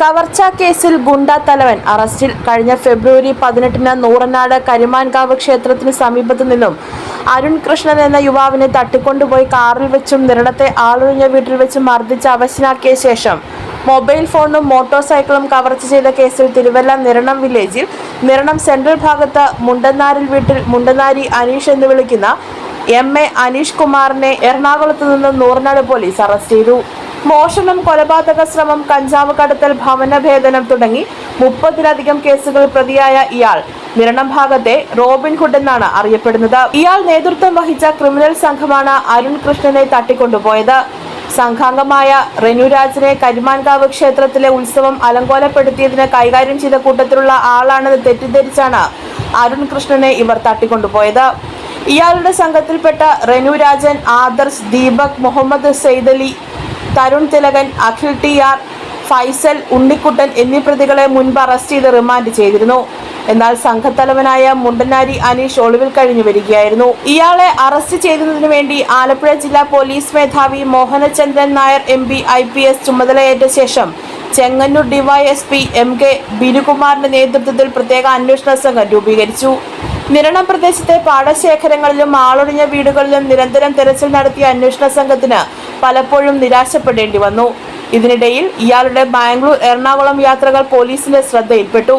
കവർച്ചാ കേസിൽ ഗുണ്ട തലവൻ അറസ്റ്റിൽ കഴിഞ്ഞ ഫെബ്രുവരി പതിനെട്ടിന് നൂറനാട് കരിമാൻകാവ് ക്ഷേത്രത്തിന് സമീപത്തു നിന്നും അരുൺ കൃഷ്ണൻ എന്ന യുവാവിനെ തട്ടിക്കൊണ്ടുപോയി കാറിൽ വെച്ചും നിരണത്തെ ആളൊഴിഞ്ഞ വീട്ടിൽ വെച്ചും മർദ്ദിച്ച് അവശനാക്കിയ ശേഷം മൊബൈൽ ഫോണും മോട്ടോർ സൈക്കിളും കവർച്ച ചെയ്ത കേസിൽ തിരുവല്ല നിരണം വില്ലേജിൽ നിരണം സെൻട്രൽ ഭാഗത്ത് മുണ്ടനാരിൽ വീട്ടിൽ മുണ്ടനാരി അനീഷ് എന്ന് വിളിക്കുന്ന എം എ അനീഷ് കുമാറിനെ എറണാകുളത്ത് നിന്ന് നൂറനാട് പോലീസ് അറസ്റ്റ് ചെയ്തു. മോഷണം കൊലപാതക ശ്രമം കഞ്ചാവ് കടത്തൽ ഭവനഭേദനം തുടങ്ങി മുപ്പതിലധികം കേസുകൾ പ്രതിയായ ഇയാൾ. നിരണം ഭാഗത്തെ റോബിൻ ഹുഡ് എന്നാണ് അറിയപ്പെടുന്നത്. ഇയാൾ നേതൃത്വം വഹിച്ച ക്രിമിനൽ സംഘമാണ് അരുൺ കൃഷ്ണനെ തട്ടിക്കൊണ്ടുപോയത്. സംഘാംഗമായ റെനുരാജിനെ കരിമാൻകാവ് ക്ഷേത്രത്തിലെ ഉത്സവം അലങ്കോലപ്പെടുത്തിയതിന് കൈകാര്യം ചെയ്ത കൂട്ടത്തിലുള്ള ആളാണെന്ന് തെറ്റിദ്ധരിച്ചാണ് അരുൺ കൃഷ്ണനെ ഇവർ തട്ടിക്കൊണ്ടുപോയത്. ഇയാളുടെ സംഘത്തിൽപ്പെട്ട റെനുരാജൻ ആദർശ് ദീപക് മുഹമ്മദ് സെയ്ദലി തരുൺ തിലകൻ അഖിൽ ടി ആർ ഫൈസൽ ഉണ്ണിക്കുട്ടൻ എന്നീ പ്രതികളെ മുൻപ് അറസ്റ്റ് ചെയ്ത് റിമാൻഡ് ചെയ്തിരുന്നു. എന്നാൽ സംഘത്തലവനായ മുണ്ടനാരി അനീഷ് ഒളിവിൽ കഴിഞ്ഞു വരികയായിരുന്നു. ഇയാളെ അറസ്റ്റ് ചെയ്തതിനു വേണ്ടി ആലപ്പുഴ ജില്ലാ പോലീസ് മേധാവി Mohanachandran Nair M P I P S ചുമതലയേറ്റ ശേഷം ചെങ്ങന്നൂർ ഡിവൈഎസ്പി എം കെ ബിനുകുമാറിന്റെ നേതൃത്വത്തിൽ പ്രത്യേക അന്വേഷണ സംഘം രൂപീകരിച്ചു. നിരണം പ്രദേശത്തെ പാടശേഖരങ്ങളിലും ആളൊഴിഞ്ഞ വീടുകളിലും നിരന്തരം തെരച്ചിൽ നടത്തിയ അന്വേഷണ സംഘത്തിന് പലപ്പോഴും നിരാശപ്പെടേണ്ടി വന്നു. ഇതിനിടയിൽ ഇയാളുടെ ബാംഗ്ലൂർ എറണാകുളം യാത്രകൾ പോലീസിന്റെ ശ്രദ്ധയിൽപ്പെട്ടു.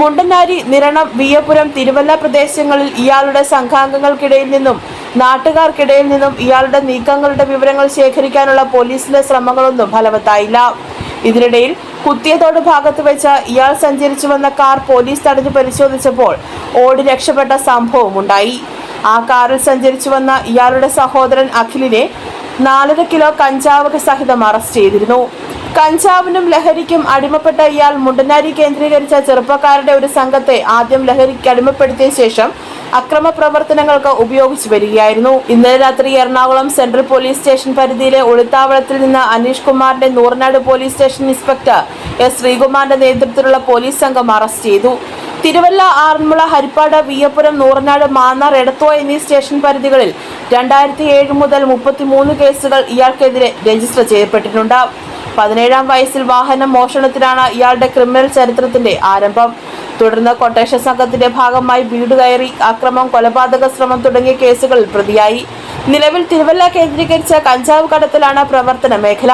മുണ്ടനാരി നിരണം വിയപുരം തിരുവല്ല പ്രദേശങ്ങളിൽ ഇയാളുടെ സംഘാംഗങ്ങൾക്കിടയിൽ നിന്നും നാട്ടുകാർക്കിടയിൽ നിന്നും ഇയാളുടെ നീക്കങ്ങളുടെ വിവരങ്ങൾ ശേഖരിക്കാനുള്ള പോലീസിന്റെ ശ്രമങ്ങളൊന്നും ഫലവത്തായില്ല. ഇതിനിടയിൽ കുത്തിയതോട് ഭാഗത്ത് വെച്ച് ഇയാൾ സഞ്ചരിച്ചു വന്ന കാർ പോലീസ് തടഞ്ഞു പരിശോധിച്ചപ്പോൾ ഓടി രക്ഷപ്പെട്ട സംഭവം ഉണ്ടായി ആ കാറിൽ സഞ്ചരിച്ചു വന്ന ഇയാളുടെ സഹോദരൻ അഖിലിനെ നാലര കിലോ കഞ്ചാവ് സഹിതം അറസ്റ്റ് ചെയ്തിരുന്നു. കഞ്ചാവിനും ലഹരിക്കും അടിമപ്പെട്ട ഇയാൾ മുണ്ടനാരി കേന്ദ്രീകരിച്ച ചെറുപ്പക്കാരുടെ ഒരു സംഘത്തെ ആദ്യം ലഹരിക്ക് അടിമപ്പെടുത്തിയ ശേഷം അക്രമ പ്രവർത്തനങ്ങൾക്ക് ഉപയോഗിച്ചു വരികയായിരുന്നു. ഇന്നലെ രാത്രി എറണാകുളം സെൻട്രൽ പോലീസ് സ്റ്റേഷൻ പരിധിയിലെ ഒളിത്താവളത്തിൽ നിന്ന് അനീഷ് കുമാറിന്റെ Nooranad police station inspector S ശ്രീകുമാറിന്റെ നേതൃത്വത്തിലുള്ള പോലീസ് സംഘം അറസ്റ്റ് ചെയ്തു. തിരുവല്ല ആറന്മുള ഹരിപ്പാട് വിയപ്പുരം നൂറനാട് മാന്നാർ എടത്തോ എന്നീ സ്റ്റേഷൻ പരിധികളിൽ രണ്ടായിരത്തി ഏഴ് മുതൽ മുപ്പത്തിമൂന്ന് കേസുകൾ ഇയാൾക്കെതിരെ രജിസ്റ്റർ ചെയ്യപ്പെട്ടിട്ടുണ്ട്. പതിനേഴാം വയസ്സിൽ വാഹനം മോഷണത്തിനാണ് ഇയാളുടെ ക്രിമിനൽ ചരിത്രത്തിന്റെ ആരംഭം. തുടർന്ന് കൊട്ടേഷൻ സംഘത്തിന്റെ ഭാഗമായി വീട് കയറി അക്രമം കൊലപാതക ശ്രമം തുടങ്ങിയ കേസുകളിൽ പ്രതിയായി. നിലവിൽ തിരുവല്ല കേന്ദ്രീകരിച്ച കഞ്ചാവ് കടത്തിലാണ് പ്രവർത്തന മേഖല.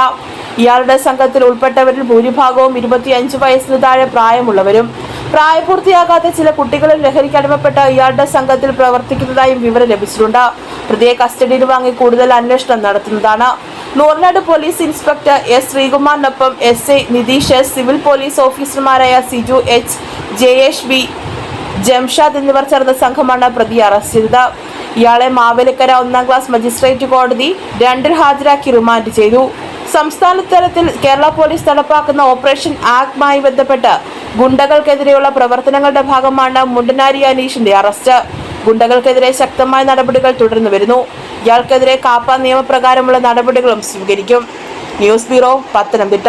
ഇയാളുടെ സംഘത്തിൽ ഉൾപ്പെട്ടവരിൽ ഭൂരിഭാഗവും ഇരുപത്തിയഞ്ച് വയസ്സിന് താഴെ പ്രായമുള്ളവരും. പ്രായപൂർത്തിയാകാത്ത ചില കുട്ടികളും ലഹരിക്ക് അടിമപ്പെട്ട ഇയാളുടെ സംഘത്തിൽ പ്രവർത്തിക്കുന്നതായും വിവരം ലഭിച്ചിട്ടുണ്ട്. പ്രതിയെ കസ്റ്റഡിയിൽ വാങ്ങി കൂടുതൽ അന്വേഷണം നടത്തുന്നതാണ്. Nooranad police inspector S ശ്രീകുമാറിനൊപ്പം S I Nitheesh S civil police ഓഫീസർമാരായ സിജു എച്ച് ജയേഷ് ബി ജംഷാദ് എന്നിവർ ചേർന്ന സംഘമാണ് പ്രതിയെ അറസ്റ്റ് ചെയ്തത്. ഇയാളെ മാവേലിക്കര ഒന്നാം ക്ലാസ് മജിസ്ട്രേറ്റ് കോടതി രണ്ടിൽ ഹാജരാക്കി റിമാൻഡ് ചെയ്തു. സംസ്ഥാന തലത്തിൽ കേരള പോലീസ് നടപ്പാക്കുന്ന ഓപ്പറേഷൻ ആക്ടുമായി ബന്ധപ്പെട്ട് ഗുണ്ടകൾക്കെതിരെയുള്ള പ്രവർത്തനങ്ങളുടെ ഭാഗമാണ് മുണ്ടനാരി അനീഷിന്റെ അറസ്റ്റ്. ഗുണ്ടകൾക്കെതിരെ ശക്തമായ നടപടികൾ തുടർന്നു വരുന്നു. ഇയാൾക്കെതിരെ കാപ്പ നിയമപ്രകാരമുള്ള നടപടികളും സ്വീകരിക്കും. News bureau Pathanamthitta.